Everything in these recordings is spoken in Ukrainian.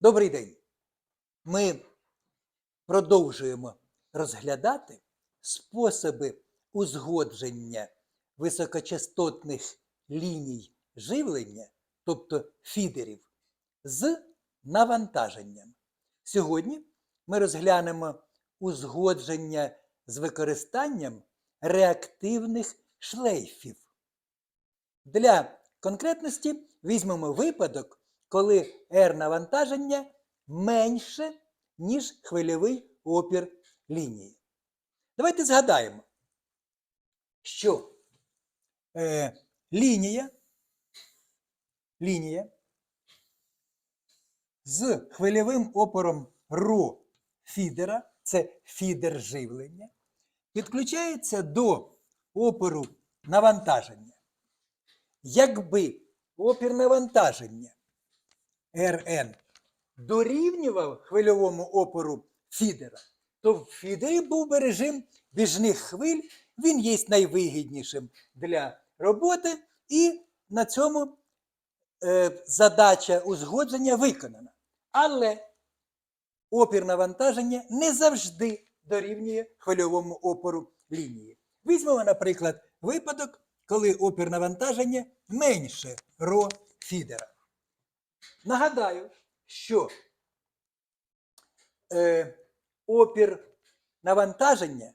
Добрий день. Ми продовжуємо розглядати способи узгодження високочастотних ліній живлення, тобто фідерів, з навантаженням. Сьогодні ми розглянемо узгодження з використанням реактивних шлейфів. Для конкретності візьмемо випадок, коли R навантаження менше, ніж хвильовий опір лінії. Давайте згадаємо, що е, лінія, лінія з хвильовим опором ρ фідера, це фідер живлення, підключається до опору навантаження. Якби опір навантаження РН дорівнював хвильовому опору фідера, то в фідері був би режим біжних хвиль, він є найвигіднішим для роботи, і на цьому е, задача узгодження виконана. Але опір навантаження не завжди дорівнює хвильовому опору лінії. Візьмемо, наприклад, випадок, коли опір навантаження менше ро фідера. Нагадаю, що е, опір навантаження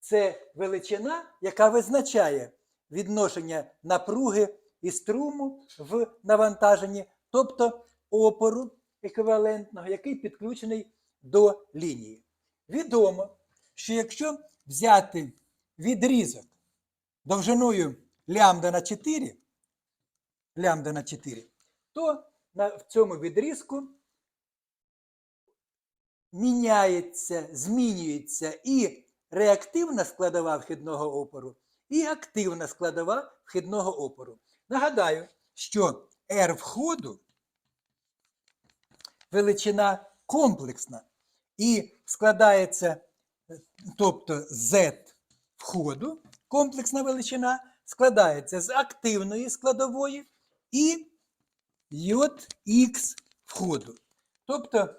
це величина, яка визначає відношення напруги і струму в навантаженні, тобто опору еквівалентного, який підключений до лінії. Відомо, що якщо взяти відрізок довжиною лямбда на 4, лямбда на 4, то в цьому відрізку міняється, змінюється і реактивна складова вхідного опору, і активна складова вхідного опору. Нагадаю, що R входу величина комплексна і складається, тобто Z входу, комплексна величина, складається з активної складової і JX входу. Тобто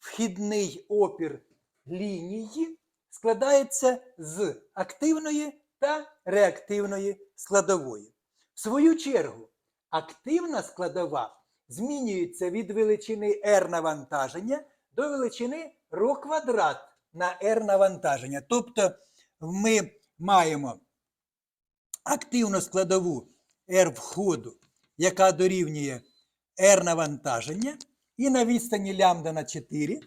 вхідний опір лінії складається з активної та реактивної складової. В свою чергу, активна складова змінюється від величини R навантаження до величини ρ квадрат на R навантаження. Тобто ми маємо активну складову R входу, яка дорівнює R навантаження, і на відстані лямбда на 4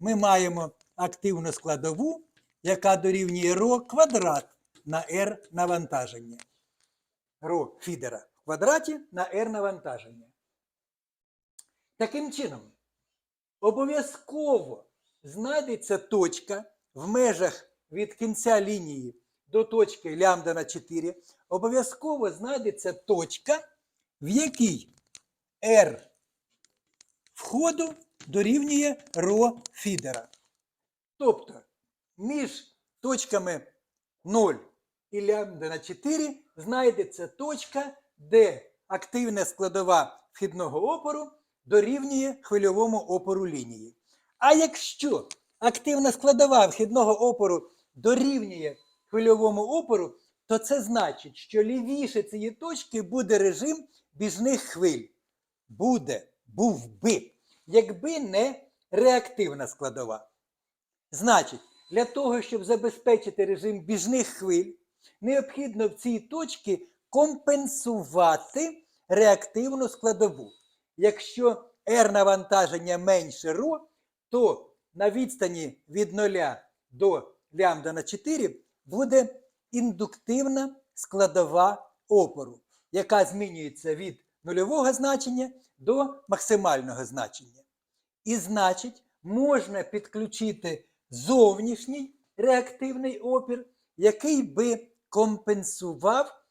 ми маємо активну складову, яка дорівнює ρ квадрат на R навантаження. ρ фідера в квадраті на R навантаження. Таким чином, обов'язково знайдеться точка в межах від кінця лінії до точки лямбда на 4, обов'язково знайдеться точка, в якій R входу дорівнює ρ фідера. Тобто між точками 0 і лямбда на 4 знайдеться точка, де активна складова вхідного опору дорівнює хвильовому опору лінії. А якщо активна складова вхідного опору дорівнює хвильовому опору, то це значить, що лівіше цієї точки буде режим біжних хвиль. Буде, був би, якби не реактивна складова. Значить, для того, щоб забезпечити режим біжних хвиль, необхідно в цій точці компенсувати реактивну складову. Якщо R навантаження менше ρ, то на відстані від 0 до лямбда на 4 буде індуктивна складова опору, яка змінюється від нульового значення до максимального значення. І значить, можна підключити зовнішній реактивний опір, який би компенсував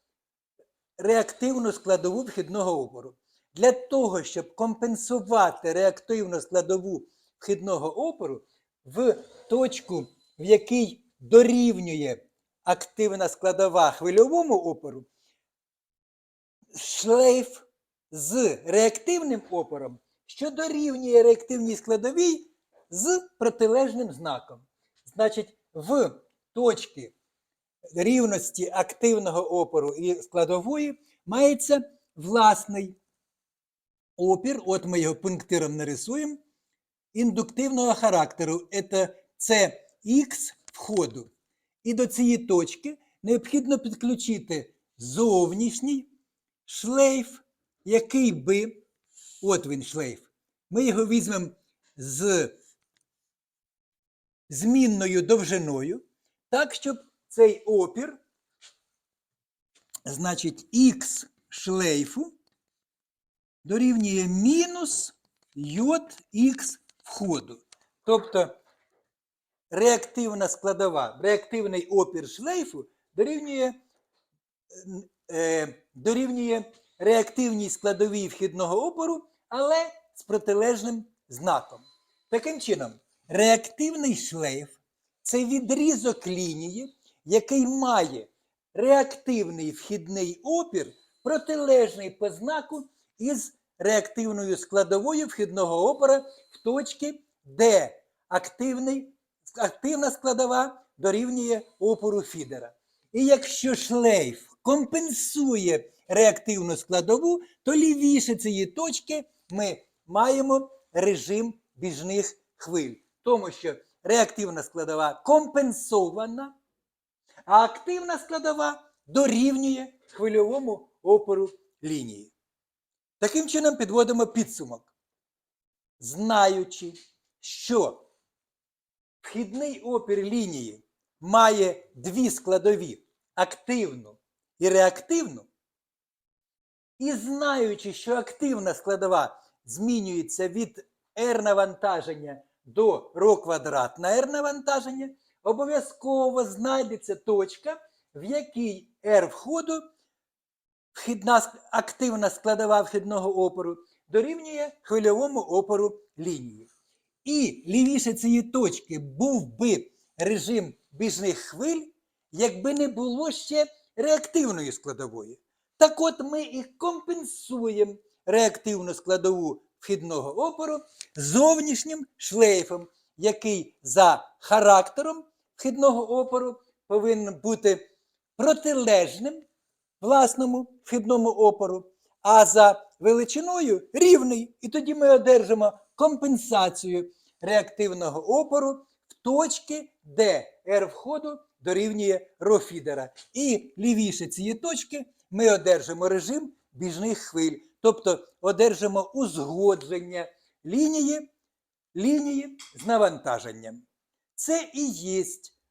реактивну складову вхідного опору. Для того, щоб компенсувати реактивну складову вхідного опору в точку, в якій дорівнює активна складова хвильовому опору, шлейф з реактивним опором що дорівнює реактивній складовій з протилежним знаком. Значить, в точці рівності активного опору і складової мається власний опір, от ми його пунктиром нарисуємо, індуктивного характеру. Це, це Х входу. І до цієї точки необхідно підключити зовнішній шлейф, який би, от він шлейф, ми його візьмемо з змінною довжиною, так, щоб цей опір, значить, Х шлейфу дорівнює мінус Х входу. Тобто реактивна складова, реактивний опір шлейфу дорівнює, е, дорівнює реактивній складовій вхідного опору, але з протилежним знаком. Таким чином, реактивний шлейф це відрізок лінії, який має реактивний вхідний опір, протилежний по знаку із реактивною складовою вхідного опора в точці, де активний, активна складова дорівнює опору фідера. І якщо шлейф компенсує реактивну складову, то лівіше цієї точки ми маємо режим біжних хвиль. Тому що реактивна складова компенсована, а активна складова дорівнює хвильовому опору лінії. Таким чином підводимо підсумок. Знаючи, що вхідний опір лінії має дві складові активну і реактивну, і знаючи, що активна складова змінюється від R навантаження до ρ квадрат на R навантаження, обов'язково знайдеться точка, в якій R входу вхідна активна складова вхідного опору дорівнює хвильовому опору лінії. І лівіше цієї точки був би режим біжних хвиль, якби не було ще реактивної складової. Так от ми і компенсуємо реактивну складову вхідного опору зовнішнім шлейфом, який за характером вхідного опору повинен бути протилежним власному вхідному опору, а за величиною рівний. І тоді ми одержимо компенсацію реактивного опору в точці, де R входу дорівнює ρ фідера. І лівіше цієї точки ми одержимо режим біжних хвиль, тобто одержимо узгодження лінії, лінії з навантаженням. Це і є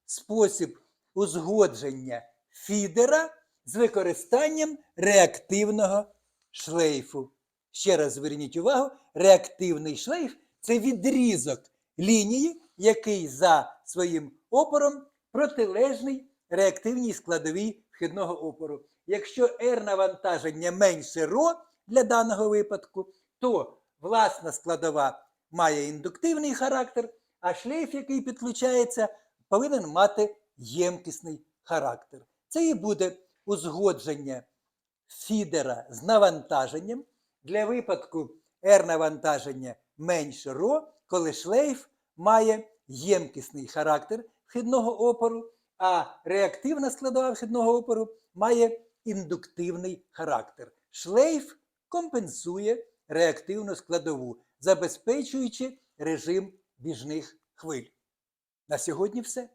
спосіб узгодження фідера з використанням реактивного шлейфу. Ще раз зверніть увагу, реактивний шлейф це відрізок лінії, який за своїм опором протилежний реактивній складовій вхідного опору. Якщо R навантаження менше ρ для даного випадку, то власна складова має індуктивний характер, а шлейф, який підключається, повинен мати ємкісний характер. Це і буде узгодження фідера з навантаженням для випадку R навантаження менше ρ, коли шлейф має ємкісний характер вхідного опору, а реактивна складова вхідного опору має індуктивний характер. Шлейф компенсує реактивну складову, забезпечуючи режим біжних хвиль. На сьогодні все.